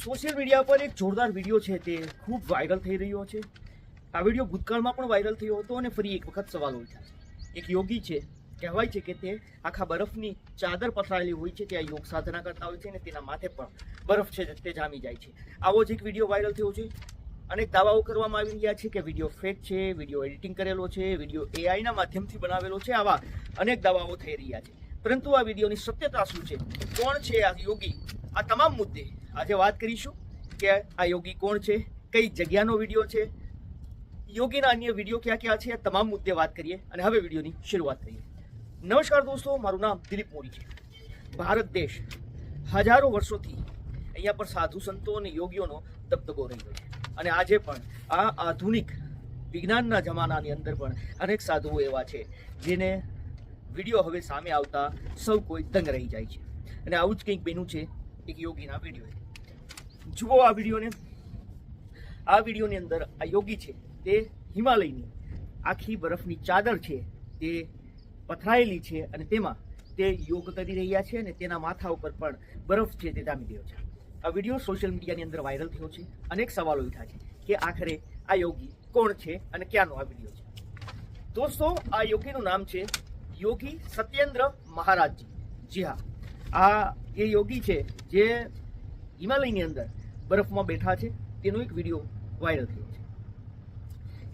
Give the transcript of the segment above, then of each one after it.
Social media પર એક જોરદાર વીડિયો છે તે ખૂબ વાયરલ થઈ રહ્યો છે. આ વીડિયો ભૂતકાળમાં પણ વાયરલ થયો હતો અને ફરી એક વખત સવાલ ઉઠ્યા છે. એક યોગી છે, કહેવાય છે કે તે આખા બરફની ચાદર પથરાયેલી હોય છે, ત્યાં યોગ સાધના કરતા હોય છે અને તેના માથે પણ બરફ છે તે જામી જાય છે. આવો જ એક વીડિયો વાયરલ થયો છે. અનેક દાવાઓ કરવામાં આવી રહ્યા છે કે વીડિયો ફેક છે, વીડિયો એડિટિંગ કરેલો છે, વીડિયો એઆઈના માધ્યમથી બનાવેલો છે, આવા અનેક દાવાઓ થઈ રહ્યા છે. પરંતુ આ વિડીયોની સત્યતા શું છે? કોણ છે આ યોગી? આ તમામ મુદ્દે આજે વાત કરીશું કે આ યોગી કોણ છે, કઈ જગ્યાનો વીડિયો છે, યોગીના અન્ય વીડિયો ક્યાં ક્યાં છે તમામ મુદ્દે વાત કરીએ અને હવે વિડીયોની શરૂઆત કરીએ. નમસ્કાર દોસ્તો, મારું નામ દિલીપ મોરી છે. ભારત દેશ હજારો વર્ષોથી અહીંયા પર સાધુ સંતો અને યોગીઓનો દબદબો રહ્યો છે. અને આજે પણ આ આધુનિક વિજ્ઞાનના જમાનાની અંદર પણ અનેક સાધુઓ એવા છે, જેને વીડિયો હવે સામે આવતા સૌ કોઈ દંગ રહી જાય છે. અને આવું જ કંઈક બન્યું છે એક યોગીના વીડિયો જુઓ આ વિડીયોને આ વિડીયોની અંદર આ યોગી છે, તે હિમાલયની આખી બરફની ચાદર છે, તે પથરાયેલી છે અને તેમાં તે યોગ કરી રહ્યા છે અને તેના માથા ઉપર પણ બરફ છે તે જામી ગયો છે. આ વીડિયો સોશિયલ મીડિયાની અંદર વાયરલ થયો છે. અનેક સવાલો ઉઠા છે કે આખરે આ યોગી કોણ છે અને ક્યાંનો આ વીડિયો છે. દોસ્તો, આ યોગીનું નામ છે યોગી સત્યેન્દ્ર મહારાજજી. જી હા. આ એ યોગી છે જે હિમાલયની અંદર બરફમાં બેઠા છે. તેનો એક વીડિયો વાયરલ થયો છે.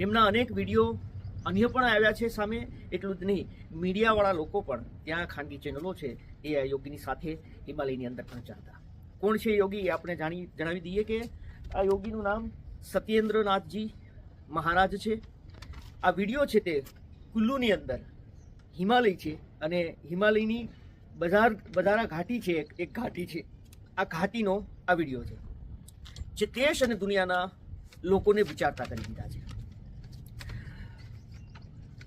એમના અનેક વીડિયો અન્ય પણ આવ્યા છે સામે. એટલું જ નહીં, મીડિયાવાળા લોકો પણ ત્યાં ખાનગી ચેનલો છે એ આ યોગીની સાથે હિમાલયની અંદર પણ ચાલતા. કોણ છે યોગી એ આપણે જાણી, જણાવી દઈએ કે આ યોગીનું નામ સત્યેન્દ્રનાથજી મહારાજ છે. આ વીડિયો છે તે કુલ્લુની અંદર હિમાલય છે અને હિમાલયની બજાર બજારા ઘાટી છે એક એક ઘાટી છે. આ ઘાટીનો આ વીડિયો છે. જે દેશ અને દુનિયાના લોકોને વિચારતા કરી દીધા છે.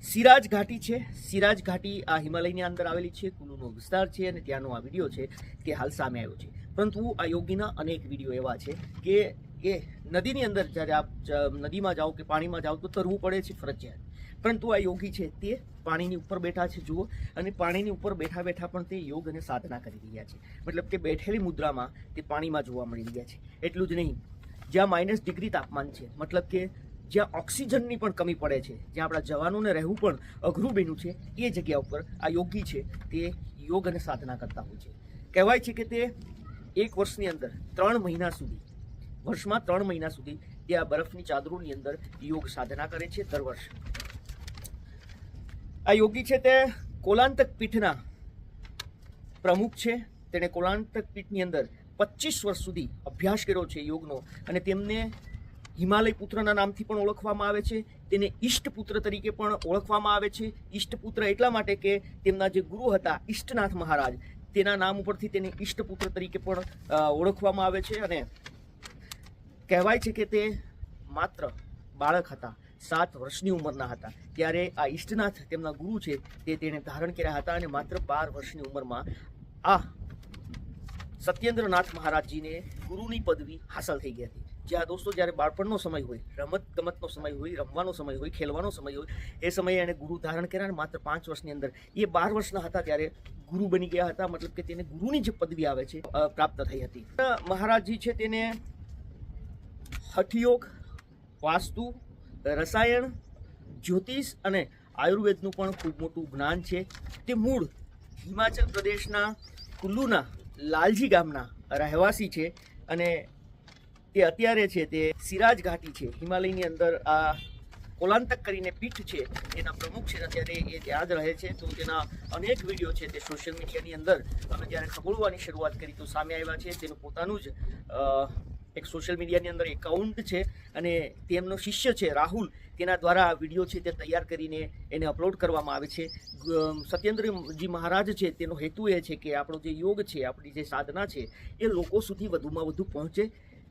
સિરાજ ઘાટી છે. સિરાજ ઘાટી આ હિમાલયની અંદર આવેલી છે. કુલુનો વિસ્તાર છે અને ત્યાંનો આ વીડિયો છે તે હાલ સામે આવ્યો છે. પરંતુ આ યોગીના અનેક વીડિયો એવા છે કે એ નદીની અંદર જ્યારે આપ નદીમાં જાઓ કે પાણીમાં જાઓ તો તરવું પડે છે ફરજિયાત. પરંતુ આ યોગી છે તે પાણીની ઉપર બેઠા છે, જુઓ. અને પાણીની ઉપર બેઠા બેઠા પણ તે યોગ અને સાધના કરી રહ્યા છે. મતલબ કે બેઠેલી મુદ્રામાં તે પાણીમાં જોવા મળી રહ્યા છે. એટલું જ નહીં. જ્યાં માઇનસ ડિગ્રી તાપમાન છે, મતલબ કે જ્યાં ઓક્સિજનની પણ કમી પડે છે, જ્યાં આપણા જવાનોને રહેવું પણ અઘરું બન્યું છે, એ જગ્યા ઉપર આ યોગી છે તે યોગ અને સાધના કરતા હોય છે. કહેવાય છે કે તે એક વર્ષની અંદર ત્રણ મહિના સુધી વર્ષમાં ત્રણ મહિના સુધી તે આ બરફની ચાદરોની અંદર યોગ સાધના કરે છે દર વર્ષે. આ યોગી છે તે કોલાંતક પીઠના પ્રમુખ છે. તેણે કોલાંતક પીઠની અંદર પચીસ વર્ષ સુધી અભ્યાસ કર્યો છે યોગનો અને તેમને હિમાલય પુત્રના નામથી પણ ઓળખવામાં આવે છે. તેને ઈષ્ટપુત્ર તરીકે પણ ઓળખવામાં આવે છે. ઈષ્ટપુત્ર એટલા માટે કે તેમના જે ગુરુ હતા ઈષ્ટનાથ મહારાજ, તેના નામ ઉપરથી તેને ઈષ્ટપુત્ર તરીકે પણ ઓળખવામાં આવે છે અને કહેવાય છે કે તે માત્ર બાળક હતા, સાત વર્ષની ઉંમરના હતા. ત્યારે આ ઈષ્ટનાથ તેમના ગુરુ છે, તે તેણે ધારણ કર્યા હતા અને માત્ર બાર વર્ષની ઉંમરમાં આ સત્યેન્દ્રનાથ મહારાજજીને ગુરુની પદવી હાંસલ થઈ ગઈ હતી. જ્યાં દોસ્તો, જ્યારે બાળપણનો સમય હોય રમત ગમતનો સમય હોય, રમવાનો સમય હોય, ખેલવાનો સમય હોય, એ સમયે એણે ગુરુ ધારણ કર્યા અને માત્ર પાંચ વર્ષની અંદર એ બાર વર્ષના હતા ત્યારે ગુરુ બની ગયા હતા. મતલબ કે તેને ગુરુની જે પદવી આવે છે પ્રાપ્ત થઈ હતી. મહારાજજી છે તેને હઠયોગ, વાસ્તુ, રસાયણ, જ્યોતિષ અને આયુર્વેદનું પણ ખૂબ મોટું જ્ઞાન છે. તે મૂળ હિમાચલ પ્રદેશના કુલ્લુના લાલજી ગામના રહેવાસી છે અને તે અત્યારે છે તે સિરાજ ઘાટી છે. હિમાલયની અંદર આ કોલાંતક કરીને પીઠ છે એના પ્રમુખ છે. અત્યારે એ જ રહે છે. તો તેના અનેક વીડિયો છે તે સોશિયલ મીડિયાની અંદર. અમે જ્યારે ખગોળવાની શરૂઆત કરી તો સામે આવ્યા છે. તેનું પોતાનું જ એક સોશિયલ મીડિયાની અંદર એકાઉન્ટ છે અને તેમનો શિષ્ય છે રાહુલ, તેના દ્વારા આ વીડિયો છે તે તૈયાર કરીને એને અપલોડ કરવામાં આવે છે. સત્યેન્દ્રજી મહારાજ છે, તેનો હેતુ એ છે કે આપણો જે યોગ છે, આપણી જે સાધના છે, એ લોકો સુધી વધુમાં વધુ પહોંચે.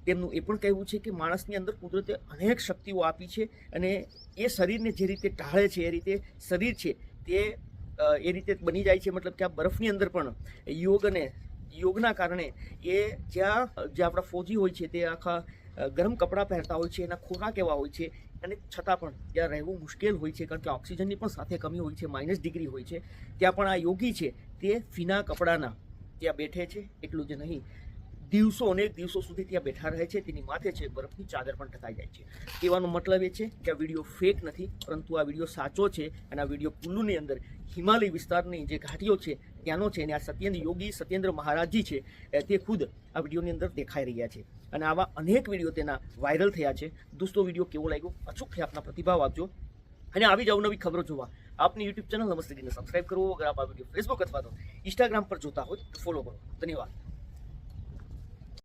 તેમનું એ પણ કહેવું છે કે માણસની અંદર કુદરતે અનેક શક્તિઓ આપી છે અને એ શરીરને જે રીતે ટાળે છે, એ રીતે શરીર છે તે એ રીતે બની જાય છે. મતલબ કે આ બરફની અંદર પણ યોગ અને યોગના કારણે એ જ્યાં, જે આપણા ફોજી હોય છે તે આખા ગરમ કપડાં પહેરતા હોય છે, એના ખોરાક એવા હોય છે, અને છતાં પણ ત્યાં રહેવું મુશ્કેલ હોય છે, કારણ કે ઓક્સિજનની પણ સાથે કમી હોય છે, માઇનસ ડિગ્રી હોય છે, ત્યાં પણ આ યોગી છે તે ફીના કપડાના ત્યાં બેઠે છે, એટલું જ નહીં. દિવસો અનેક દિવસો સુધી ત્યાં બેઠા રહે છે. તેની માથે છે, બરફની ચાદર પણ ઢકાઈ જાય છે. કહેવાનો મતલબ એ છે કે આ વીડિયો ફેક નથી, પરંતુ આ વીડિયો સાચો છે અને આ વીડિયો કુલ્લુની અંદર હિમાલય વિસ્તારની જે ઘાટીઓ છે, ત્યાંનો છે અને આ સત્યેન્દ્ર યોગી સત્યેન્દ્ર મહારાજજી છે તે ખુદ આ વિડીયોની અંદર દેખાઈ રહ્યા છે. અને આવા અનેક વીડિયો તેના વાયરલ થયા છે. દોસ્તો, વીડિયો કેવો લાગ્યો? અચૂકથી આપના પ્રતિભાવ આપજો. અને આવી જ અવનવી ખબરો જોવા આપની યુટ્યુબ ચેનલ નમસ્તે સબસ્ક્રાઇબ કરો. અગર આપ આ વીડિયો ફેસબુક અથવા તો ઇન્સ્ટાગ્રામ પર જોતા હોય તો ફોલો કરો. ધન્યવાદ.